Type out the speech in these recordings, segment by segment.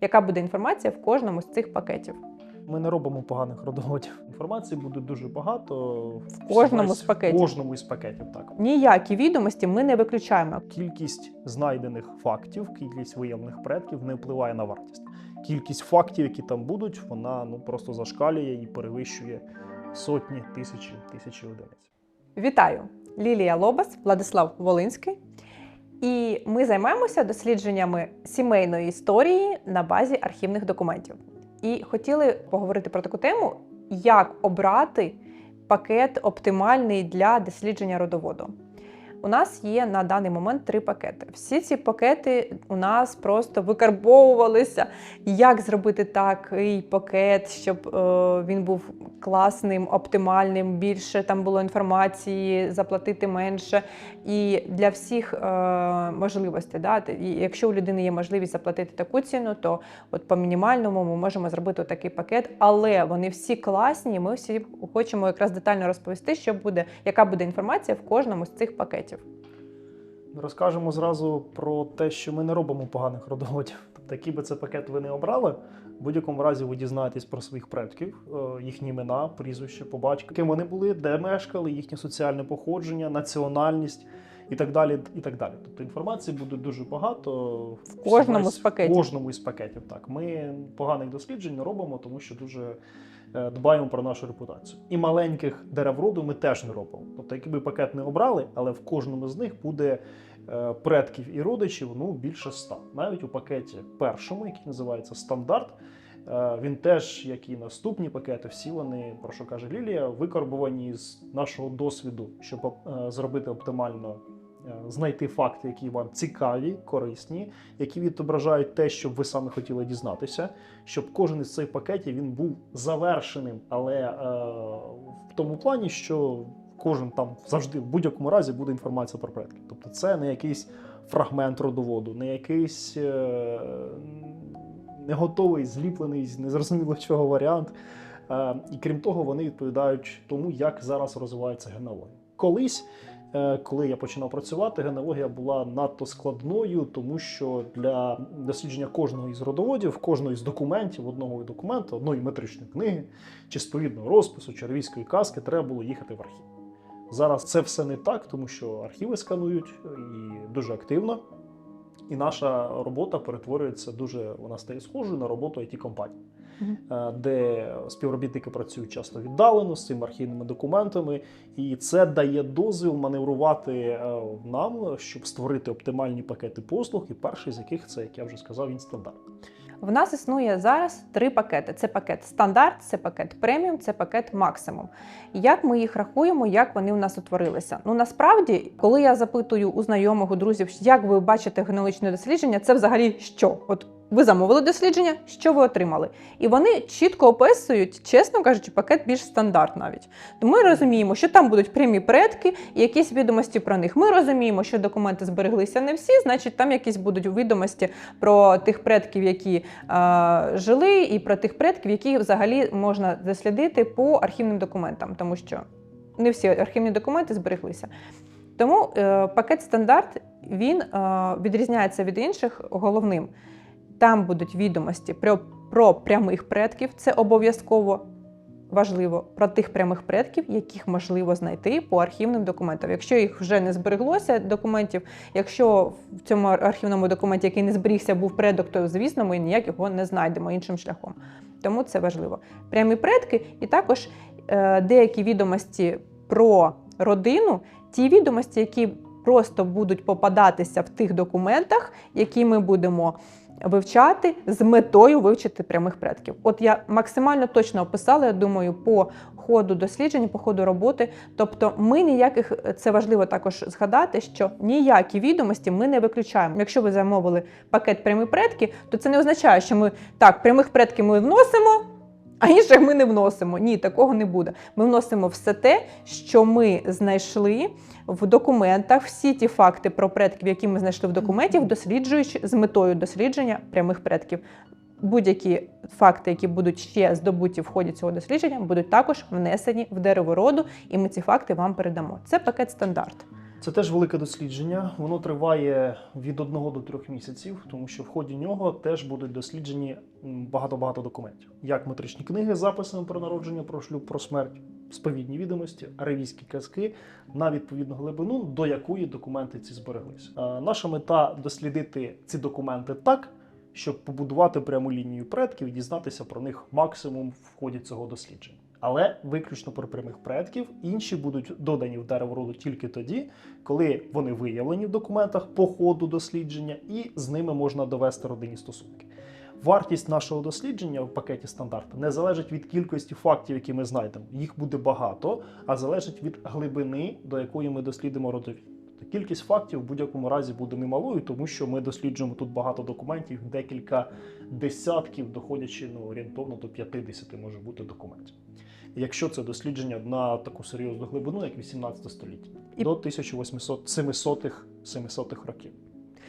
Яка буде інформація в кожному з цих пакетів? Ми не робимо поганих родоводів. Інформації буде дуже багато в кожному з пакетів. В кожному із пакетів, так. Ніякі відомості ми не виключаємо. Кількість знайдених фактів, кількість виявлених предків не впливає на вартість. Кількість фактів, які там будуть, вона ну просто зашкалює і перевищує сотні тисячі тисячі одиниць. Вітаю! Лілія Лобас, Владислав Волинський. І ми займаємося дослідженнями сімейної історії на базі архівних документів. І хотіли поговорити про таку тему, як обрати пакет оптимальний для дослідження родоводу. У нас є на даний момент три пакети. Всі ці пакети у нас просто викарбовувалися, як зробити такий пакет, щоб е, він був класним, оптимальним, більше там було інформації, заплатити менше. І для всіх е, можливостей, да, якщо у людини є можливість заплатити таку ціну, то от по мінімальному ми можемо зробити такий пакет, але вони всі класні. Ми всі хочемо якраз детально розповісти, що буде, яка буде інформація в кожному з цих пакетів. Розкажемо зразу про те, що ми не робимо поганих родоводів. Тобто, який би це пакет ви не обрали, в будь-якому разі ви дізнаєтесь про своїх предків, е, їхні імена, прізвище, по батьку, ким вони були, де мешкали, їхнє соціальне походження, національність і так далі. І так далі. Тобто інформації буде дуже багато В кожному з пакетів. В кожному із пакетів. Так, ми поганих досліджень не робимо, тому що дуже дбаємо про нашу репутацію. І маленьких дерев роду ми теж не робимо. Тобто, який би пакет не обрали, але в кожному з них буде е, предків і родичів ну більше ста. Навіть у пакеті першому, який називається стандарт. е, Він теж, як і наступні пакети, всі вони, про що каже Лілія, викарбовані з нашого досвіду, щоб е, зробити оптимально, е, знайти факти, які вам цікаві, корисні, які відображають те, що ви саме хотіли дізнатися, щоб кожен із цих пакетів він був завершеним, але е, в тому плані, що кожен там завжди в будь-якому разі буде інформація про предків. Тобто це не якийсь фрагмент родоводу, не якийсь е, не готовий, зліплений з незрозуміло чого варіант. Е, і крім того, вони відповідають тому, як зараз розвивається генеалогія. Колись, е, коли я починав працювати, генеалогія була надто складною, тому що для дослідження кожного із родоводів, кожного із документів, одного документу, одної метричної книги, чи сповідного розпису, чи арвійської казки, треба було їхати в архів. Зараз це все не так, тому що архіви сканують і дуже активно. І наша робота перетворюється дуже, вона стає схожою на роботу it е, де співробітники працюють часто віддалено з цими архівними документами, і це дає дозвіл маневрувати е, нам, щоб створити оптимальні пакети послуг. І перший з яких це, як я вже сказав, він стандарт. В нас існує зараз три пакети: це пакет стандарт, це пакет преміум, це пакет максимум. Як ми їх рахуємо, як вони у нас утворилися? Ну насправді, коли я запитую у знайомих, у друзів, як ви бачите генеалогічне дослідження, це взагалі що? От ви замовили дослідження, що ви отримали? І вони чітко описують, чесно кажучи, пакет більш стандарт навіть. То ми розуміємо, що там будуть прямі предки і якісь відомості про них. Ми розуміємо, що документи збереглися не всі, значить, там якісь будуть відомості про тих предків, які е, жили, і про тих предків, які взагалі можна дослідити по архівним документам, тому що не всі архівні документи збереглися. Тому е, пакет стандарт він е, відрізняється від інших головним. Там будуть відомості про, про прямих предків, це обов'язково важливо, про тих прямих предків, яких можливо знайти по архівним документам. Якщо їх вже не збереглося документів, якщо в цьому архівному документі, який не зберігся, був предок, то звісно, ми ніяк його не знайдемо іншим шляхом. Тому це важливо. Прямі предки, і також е, деякі відомості про родину, ті відомості, які просто будуть попадатися в тих документах, які ми будемо вивчати з метою вивчити прямих предків. От я максимально точно описала, я думаю, по ходу дослідження, по ходу роботи. Тобто, ми ніяких це важливо також згадати, що ніякі відомості ми не виключаємо. Якщо ви замовили пакет прямі предки, то це не означає, що ми так прямих предків ми вносимо. А інших ми не вносимо. Ні, такого не буде. Ми вносимо все те, що ми знайшли в документах, всі ті факти про предків, які ми знайшли в документах, досліджуючи з метою дослідження прямих предків. Будь-які факти, які будуть ще здобуті в ході цього дослідження, будуть також внесені в дерево роду, і ми ці факти вам передамо. Це пакет стандарт. Це теж велике дослідження. Воно триває від одного до трьох місяців, тому що в ході нього теж будуть досліджені багато-багато документів. Як метричні книги з записами про народження, про шлюб, про смерть, сповідні відомості, аравійські казки на відповідну глибину, до якої документи ці збереглися. Е, Наша мета дослідити ці документи так, щоб побудувати пряму лінію предків і дізнатися про них максимум в ході цього дослідження. Але виключно про прямих предків інші будуть додані в дерево роду тільки тоді, коли вони виявлені в документах по ходу дослідження, і з ними можна довести родинні стосунки. Вартість нашого дослідження в пакеті стандарту не залежить від кількості фактів, які ми знайдемо. Їх буде багато, а залежить від глибини, до якої ми дослідимо родові. Кількість фактів в будь-якому разі буде немалою, тому що ми досліджуємо тут багато документів, декілька десятків, доходячи ну, орієнтовно до 50 може бути документів. Якщо це дослідження на таку серйозну глибину, як 18 століття, І- до 1800 700 700 років.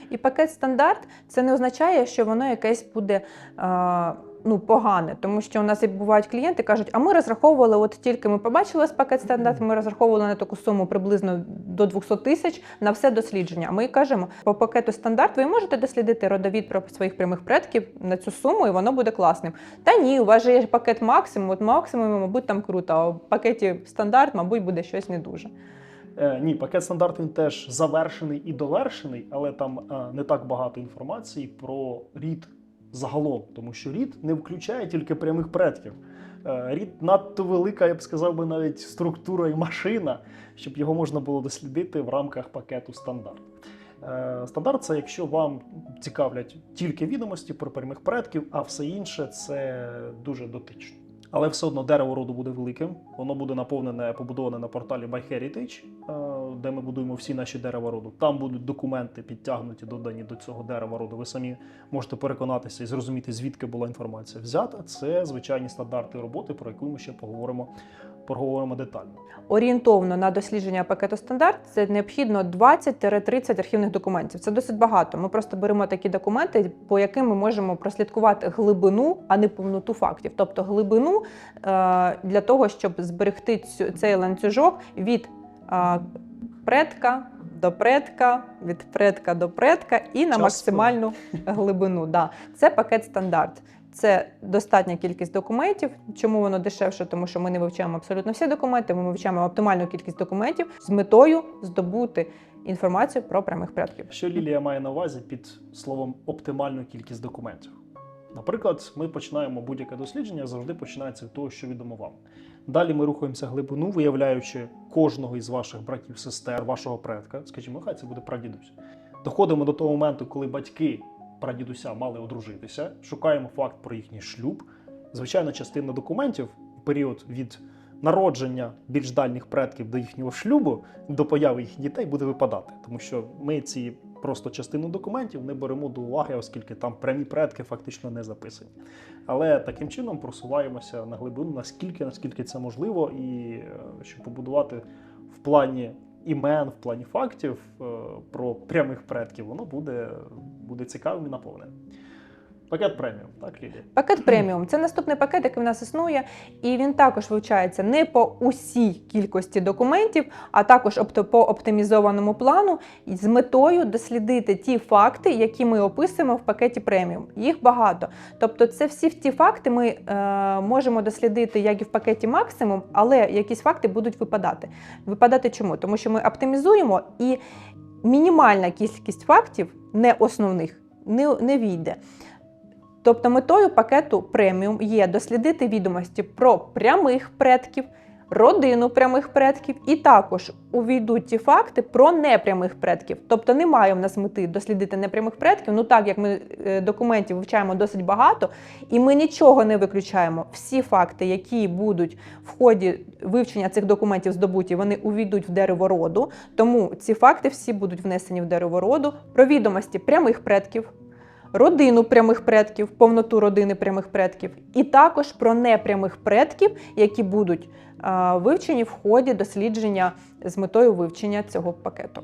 І пакет стандарт це не означає, що воно якесь буде а, ну, погане, тому що у нас і бувають клієнти, кажуть, а ми розраховували, от тільки ми побачили ось пакет стандарт, ми розраховували на таку суму приблизно до 200 тисяч на все дослідження. А ми кажемо, по пакету стандарт ви можете дослідити родовід про своїх прямих предків на цю суму, і воно буде класним. Та ні, у вас же є пакет максимум, от максимум, мабуть, там круто, а в пакеті стандарт, мабуть, буде щось не дуже. Е, ні, пакет стандарт він теж завершений і довершений, але там е, не так багато інформації про рід загалом, тому що рід не включає тільки прямих предків. Е, рід надто велика, я б сказав би, навіть структура і машина, щоб його можна було дослідити в рамках пакету стандарт. Стандарт це якщо вам цікавлять тільки відомості про прямих предків, а все інше це дуже дотично. Але все одно дерево роду буде великим. Воно буде наповнене, побудоване на порталі MyHeritage, е, де ми будуємо всі наші дерева роду. Там будуть документи підтягнуті, додані до цього дерева роду. Ви самі можете переконатися і зрозуміти, звідки була інформація взята. Це звичайні стандарти роботи, про яку ми ще поговоримо, поговоримо детально. орієнтовно на дослідження пакету стандарт це необхідно 20-30 архівних документів. Це досить багато. Ми просто беремо такі документи, по яким ми можемо прослідкувати глибину, а не повноту фактів. Тобто глибину е, для того, щоб зберегти цей ланцюжок від е, предка. До предка, від предка до предка і на Часто. максимальну глибину. Да. Це пакет стандарт. Це достатня кількість документів. Чому воно дешевше? Тому що ми не вивчаємо абсолютно всі документи. Ми вивчаємо оптимальну кількість документів з метою здобути інформацію про прямих предків. Що Лілія має на увазі під словом оптимальну кількість документів? Наприклад, ми починаємо будь-яке дослідження, завжди починається від того, що відомо вам. Далі ми рухаємося глибину, виявляючи кожного із ваших братів, сестер, вашого предка, скажімо, хай це буде прадідусь. Доходимо до того моменту, коли батьки прадідуся мали одружитися, шукаємо факт про їхній шлюб. Звичайно, частина документів в період від народження більш дальніх предків до їхнього шлюбу до появи їх дітей буде випадати, тому що ми ці просто частину документів не беремо до уваги, оскільки там прямі предки фактично не записані. Але таким чином просуваємося на глибину, наскільки наскільки це можливо, і е, щоб побудувати в плані імен, в плані фактів е, про прямих предків, воно буде, буде цікавим і наповненим. Пакет преміум, так, Лілія? Пакет преміум це наступний пакет, який в нас існує, і він також вивчається не по усій кількості документів, а також по оптимізованому плану з метою дослідити ті факти, які ми описуємо в пакеті преміум. Їх багато. Тобто, це всі ті факти ми е, можемо дослідити як і в пакеті максимум, але якісь факти будуть випадати. Випадати чому? Тому що ми оптимізуємо і мінімальна кількість фактів, не основних, не, не війде. Тобто метою пакету преміум є дослідити відомості про прямих предків, родину прямих предків, і також увійдуть ті факти про непрямих предків. Тобто немає в нас мети дослідити непрямих предків. Ну так як ми е, документів вивчаємо досить багато, і ми нічого не виключаємо. Всі факти, які будуть в ході вивчення цих документів здобуті, вони увійдуть в дерево роду. Тому ці факти всі будуть внесені в дерево роду про відомості прямих предків родину прямих предків, повноту родини прямих предків, і також про непрямих предків, які будуть вивчені в ході дослідження з метою вивчення цього пакету.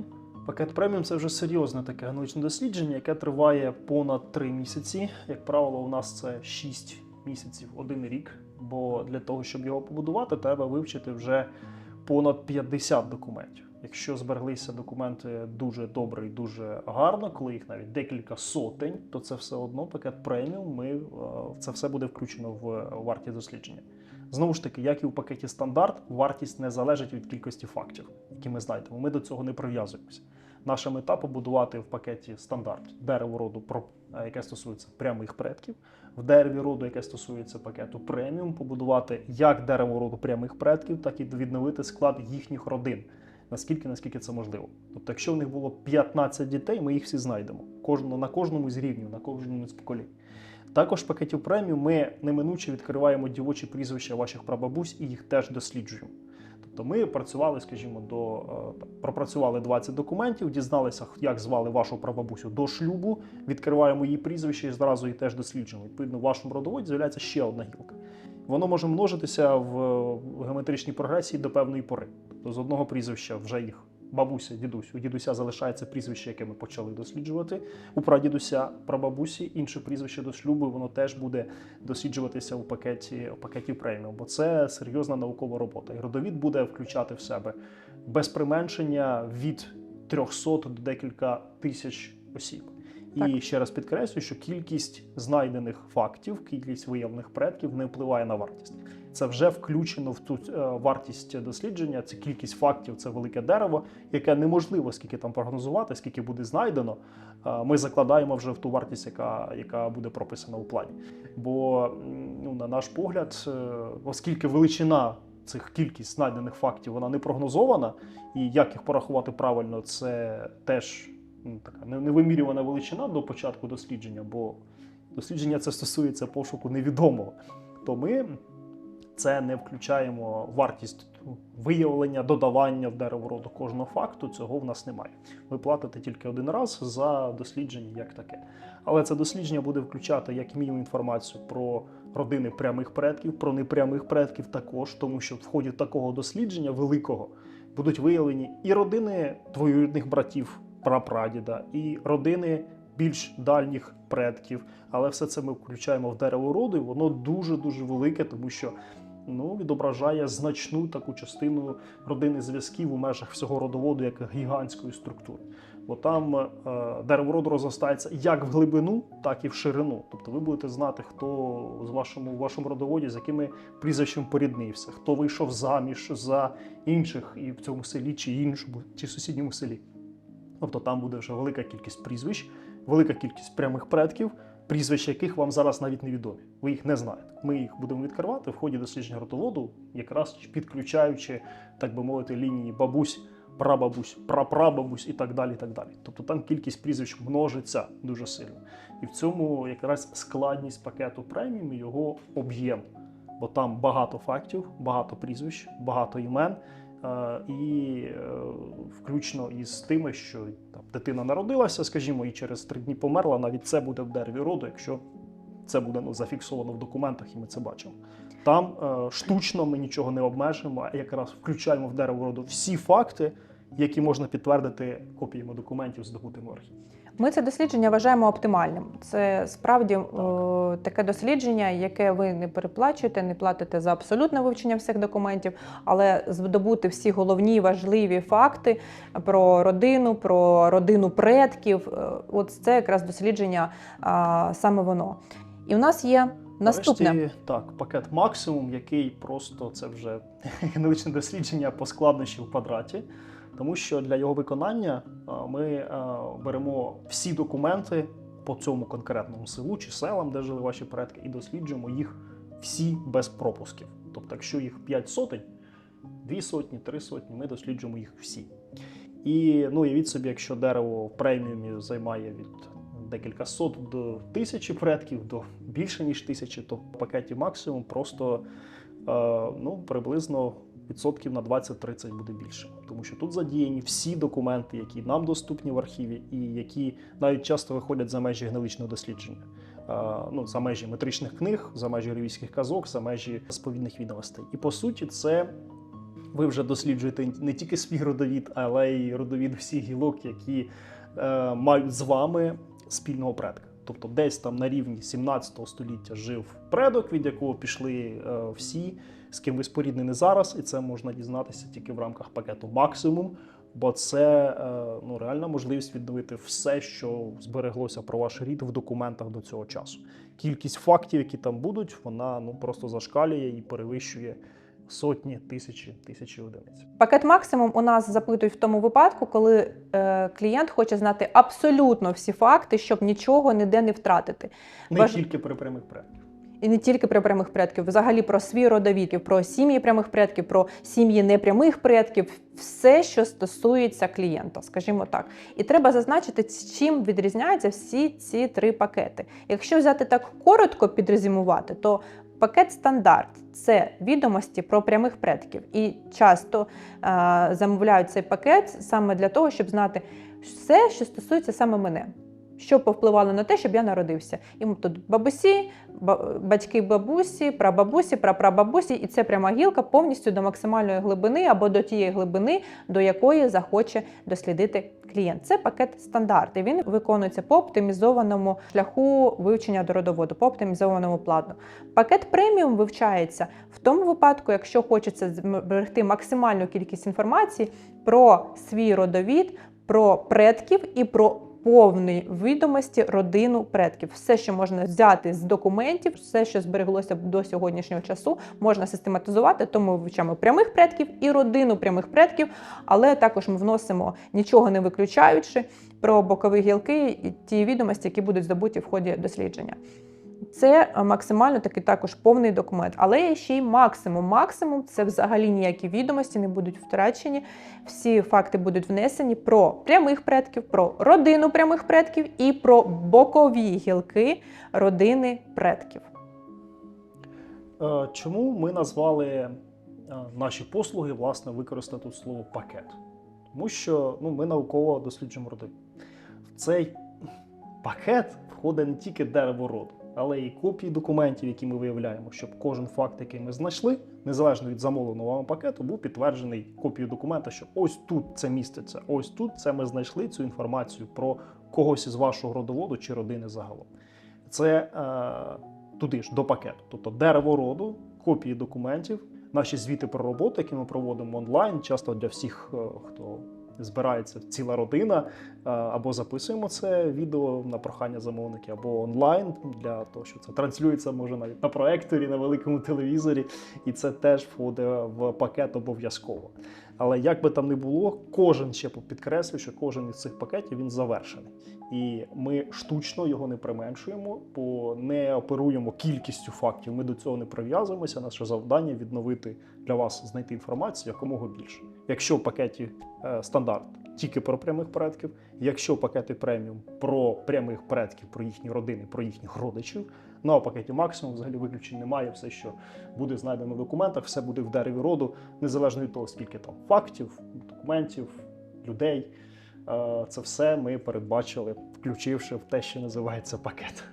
Пакет преміум це вже серйозне таке генетичне дослідження, яке триває понад 3 місяці. Як правило, у нас це 6 місяців, один рік. Бо для того, щоб його побудувати, треба вивчити вже понад 50 документів. Якщо збереглися документи дуже добре і дуже гарно, коли їх навіть декілька сотень, то це все одно пакет преміум. Ми е, це все буде включено в вартість дослідження. Знову ж таки, як і в пакеті стандарт, вартість не залежить від кількості фактів, які ми знайдемо. Ми до цього не прив'язуємося. Наша мета побудувати в пакеті стандарт дерево роду, е, яке стосується прямих предків, в дереві роду, яке стосується пакету преміум, побудувати як дерево роду прямих предків, так і відновити склад їхніх родин. Наскільки наскільки це можливо. Тобто, якщо в них було 15 дітей, ми їх всі знайдемо. Кожного на кожному з рівнів, на кожному з поколінь. Також в пакеті преміум ми неминуче відкриваємо дівочі прізвища ваших прабабусь і їх теж досліджуємо. Тобто ми працювали, скажімо, до е, пропрацювали 20 документів, дізналися, як звали вашу прабабусю до шлюбу, відкриваємо її прізвище і зразу її теж досліджуємо. Відповідно, в вашому родоводі з'являється ще одна гілка. Воно може множитися в геометричній прогресії до певної пори. Тобто з одного прізвища вже їх бабуся, дідусь. У дідуся залишається прізвище, яке ми почали досліджувати. У прадідуся, прабабусі, інше прізвище до шлюбу, воно теж буде досліджуватися у пакеті, у пакеті преміум, бо це серйозна наукова робота. І родовід буде включати в себе без применшення від 300 до декілька тисяч осіб. І Так. ще раз підкреслюю, що кількість знайдених фактів, кількість виявлених предків не впливає на вартість. Це вже включено в ту е, вартість дослідження. Це кількість фактів, це велике дерево, яке неможливо скільки там прогнозувати, скільки буде знайдено. Е, Ми закладаємо вже в ту вартість, яка, яка буде прописана у плані. Бо ну, на наш погляд, е, оскільки величина цих кількість знайдених фактів вона не прогнозована, і як їх порахувати правильно, це теж ну, така невимірювана величина до початку дослідження, бо дослідження це стосується пошуку невідомого. То ми це не включаємо вартість виявлення, додавання в дерево кожного факту. Цього в нас немає. Ви платите тільки один раз за дослідження як таке. Але це дослідження буде включати як мінімум інформацію про родини прямих предків, про непрямих предків також, тому що в ході такого дослідження великого будуть виявлені і родини двоюрідних братів прапрадіда, і родини більш дальніх предків. Але все це ми включаємо в дерево роду, і воно дуже дуже велике, тому що ну, відображає значну таку частину родини зв'язків у межах всього родоводу як гігантської структури. Бо там е, дерево роду розростається як в глибину, так і в ширину. Тобто ви будете знати, хто з вашому в вашому родоводі, з якими прізвищем поріднився, хто вийшов заміж за інших і в цьому селі, чи іншому, чи сусідньому селі. Тобто там буде вже велика кількість прізвищ, велика кількість прямих предків, прізвища яких вам зараз навіть невідомі. Ви їх не знаєте. Ми їх будемо відкривати в ході дослідження родоводу, якраз підключаючи, так би мовити, лінії бабусь, прабабусь, прапрабабусь і так далі. і так далі. Тобто там кількість прізвищ множиться дуже сильно. І в цьому якраз складність пакету преміум і його об'єм. Бо там багато фактів, багато прізвищ, багато імен. Е, І е, включно із тими, що там дитина народилася, скажімо, і через три дні померла, навіть це буде в дереві роду, якщо це буде ну, зафіксовано в документах, і ми це бачимо. Там е, штучно ми нічого не обмежуємо, а якраз включаємо в дерево роду всі факти, які можна підтвердити копіями документів, здобутими в архіві. Ми це дослідження вважаємо оптимальним. Це справді е, таке дослідження, яке ви не переплачуєте, не платите за абсолютне вивчення всіх документів, але здобути всі головні важливі факти про родину, про родину предків. е, От це якраз дослідження саме воно. І у нас є наступне. Нарешті, так, пакет максимум, який просто це вже генетичне дослідження по складнощі в квадраті. Тому що для його виконання ми беремо всі документи по цьому конкретному селу чи селам, де жили ваші предки, і досліджуємо їх всі без пропусків. Тобто, якщо їх 5 сотень, 2 сотні, 3 сотні, ми досліджуємо їх всі. І ну, уявіть собі, якщо дерево в преміумі займає від декілька сот до тисячі предків, до більше ніж тисячі, то в пакеті максимум просто е, ну, приблизно відсотків на 20-30 буде більше. Тому що тут задіяні всі документи, які нам доступні в архіві, і які навіть часто виходять за межі генетичного дослідження. Ну, за межі метричних книг, за межі ревійських казок, за межі сповідних відомостей. І по суті, це ви вже досліджуєте не тільки свій родовід, але й родовід всіх гілок, які е, мають з вами спільного предка. Тобто, десь там на рівні 17 століття жив предок, від якого пішли е, всі, з ким ви споріднені зараз, і це можна дізнатися тільки в рамках пакету максимум. Бо це е, ну, реальна можливість відновити все, що збереглося про ваш рід в документах до цього часу. Кількість фактів, які там будуть, вона ну просто зашкалює і перевищує сотні, тисячі, тисячі одиниць. Пакет максимум у нас запитують в тому випадку, коли е, клієнт хоче знати абсолютно всі факти, щоб нічого ніде не втратити. Не Важ- тільки при прямих предків. І не тільки про прямих предків, взагалі про свій родовід, про сім'ї прямих предків, про сім'ї непрямих предків, все, що стосується клієнта, скажімо так. І треба зазначити, чим відрізняються всі ці три пакети. Якщо взяти так коротко підрезюмувати, то пакет стандарт це відомості про прямих предків. І часто е, замовляють цей пакет саме для того, щоб знати все, що стосується саме мене. Що повпливало на те, щоб я народився. І тут бабусі, батьки бабусі, прабабусі, прапрабабусі, і це пряма гілка повністю до максимальної глибини або до тієї глибини, до якої захоче дослідити клієнт. Це пакет стандарт. І він виконується по оптимізованому шляху вивчення до родоводу, по оптимізованому плану. Пакет преміум вивчається в тому випадку, якщо хочеться зберегти максимальну кількість інформації про свій родовід, про предків і про повні відомості родину предків. Все, що можна взяти з документів, все, що збереглося до сьогоднішнього часу, можна систематизувати. Тому ми вивчаємо прямих предків і родину прямих предків, але також ми вносимо нічого не виключаючи про бокові гілки і ті відомості, які будуть здобуті в ході дослідження. Це е, максимально такий також повний документ, але ще й максимум. Максимум це взагалі ніякі відомості не будуть втрачені. Всі факти будуть внесені про прямих предків, про родину прямих предків і про бокові гілки родини предків. Е, Чому ми назвали е, наші послуги, власне, використати слово пакет? Тому що ну, ми науково досліджуємо роди. В цей пакет входить не тільки дерево роду, але й копії документів, які ми виявляємо, щоб кожен факт, який ми знайшли, незалежно від замовленого вами пакету, був підтверджений копією документа, що ось тут це міститься, ось тут це ми знайшли цю інформацію про когось із вашого родоводу чи родини загалом. Це е, туди ж до пакету, тобто дерево роду, копії документів, наші звіти про роботу, які ми проводимо онлайн, часто для всіх, е, хто збирається ціла родина, е, або записуємо це відео на прохання замовників, або онлайн для того, що це транслюється може навіть на проекторі, на великому телевізорі, і це теж входить в пакет обов'язково. Але як би там не було, кожен ще підкреслюю, що кожен із цих пакетів він завершений. І ми штучно його не применшуємо, бо не оперуємо кількістю фактів. Ми до цього не прив'язуємося. Наше завдання відновити для вас знайти інформацію якомога більше. Якщо в пакеті е, стандарт тільки про прямих предків, якщо пакети преміум про прямих предків, про їхні родини, про їхніх родичів. Ну а пакеті максимум взагалі виключень немає. Все, що буде знайдено в документах, все буде в дереві роду, незалежно від того, скільки там фактів, документів, людей. Е, Це все ми передбачили, включивши в те, що називається пакет.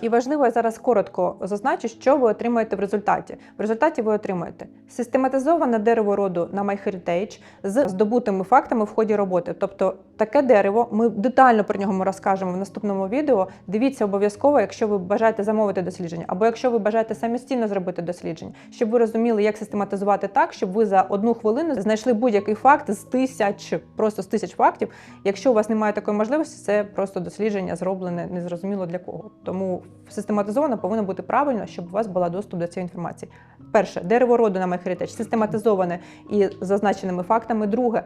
І важливо я зараз коротко зазначу, що ви отримаєте в результаті. В результаті ви отримаєте систематизоване дерево роду на MyHeritage з здобутими фактами в ході роботи. Тобто таке дерево, ми детально про нього ми розкажемо в наступному відео. Дивіться обов'язково, якщо ви бажаєте замовити дослідження, або якщо ви бажаєте самостійно зробити дослідження, щоб ви розуміли, як систематизувати так, щоб ви за одну хвилину знайшли будь-який факт з тисяч, просто з тисяч фактів. Якщо у вас немає такої можливості, це просто дослідження зроблене незрозуміло для кого. Тому систематизовано повинно бути правильно, щоб у вас була доступ до цієї інформації. Перше, дерево роду на MyHeritage систематизоване і зазначеними фактами. Друге,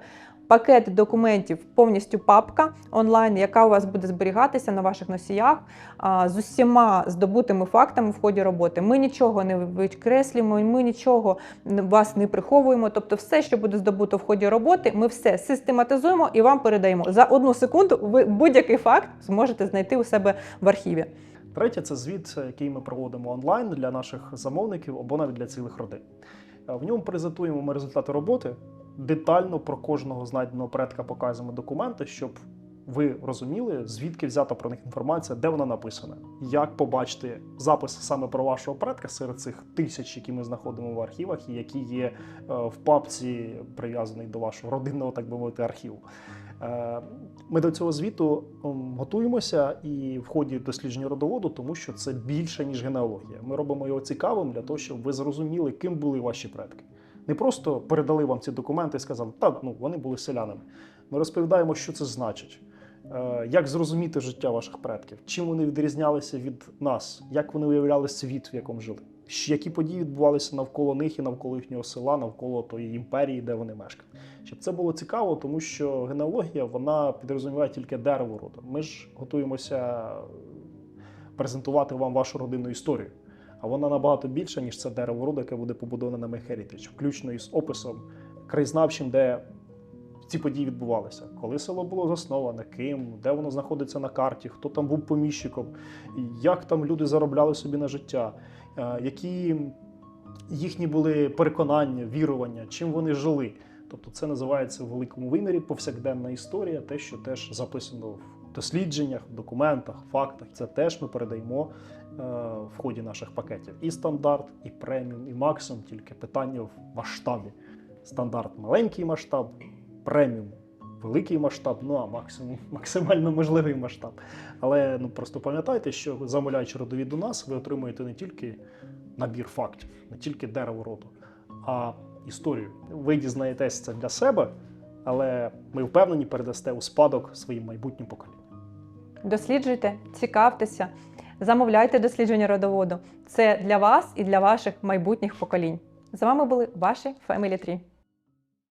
пакет документів повністю папка онлайн, яка у вас буде зберігатися на ваших носіях з усіма здобутими фактами в ході роботи. Ми нічого не викреслюємо, ми нічого вас не приховуємо. Тобто, все, що буде здобуто в ході роботи, ми все систематизуємо і вам передаємо. За одну секунду ви будь-який факт зможете знайти у себе в архіві. Третє це звіт, який ми проводимо онлайн для наших замовників або навіть для цілих родин. Е, В ньому презентуємо ми результати роботи. Детально про кожного знайденого предка показуємо документи, щоб ви розуміли, звідки взята про них інформація, де вона написана, як побачити запис саме про вашого предка серед цих тисяч, які ми знаходимо в архівах, і які є е, в папці, прив'язаний до вашого родинного, так би мовити, архіву. Е, Ми до цього звіту готуємося і в ході дослідження родоводу, тому що це більше ніж генеалогія. Ми робимо його цікавим для того, щоб ви зрозуміли, ким були ваші предки. Не просто передали вам ці документи і сказали, та ну вони були селянами. Ми розповідаємо, що це значить, е, як зрозуміти життя ваших предків, чим вони відрізнялися від нас, як вони уявляли світ, в якому жили, які події відбувалися навколо них і навколо їхнього села, навколо тої імперії, де вони мешкали. Щоб це було цікаво, тому що генеалогія вона підрозуміває тільки дерево роду. Ми ж готуємося презентувати вам вашу родинну історію. А вона набагато більша, ніж це дерево роду, яке буде побудоване на MyHeritage, включно із описом краєзнавчим, де ці події відбувалися, коли село було засноване, ким, де воно знаходиться на карті, хто там був поміщиком, як там люди заробляли собі на життя, які їхні були переконання, вірування, чим вони жили. Тобто це називається в великому вимірі повсякденна історія, те, що теж записано в дослідженнях, в документах, фактах. Це теж ми передаємо е, в ході наших пакетів. І стандарт, і преміум, і максимум, тільки питання в масштабі. Стандарт маленький масштаб, преміум великий масштаб, ну а максимум максимально можливий масштаб. Але ну просто пам'ятайте, що замовляючи родові до нас, ви отримуєте не тільки набір фактів, не тільки дерево роду, а історію. Ви дізнаєтесь це для себе, але ми впевнені передасте у спадок своїм майбутнім поколінням. Досліджуйте, цікавтеся, замовляйте дослідження родоводу. Це для вас і для ваших майбутніх поколінь. З вами були ваші Family Tree.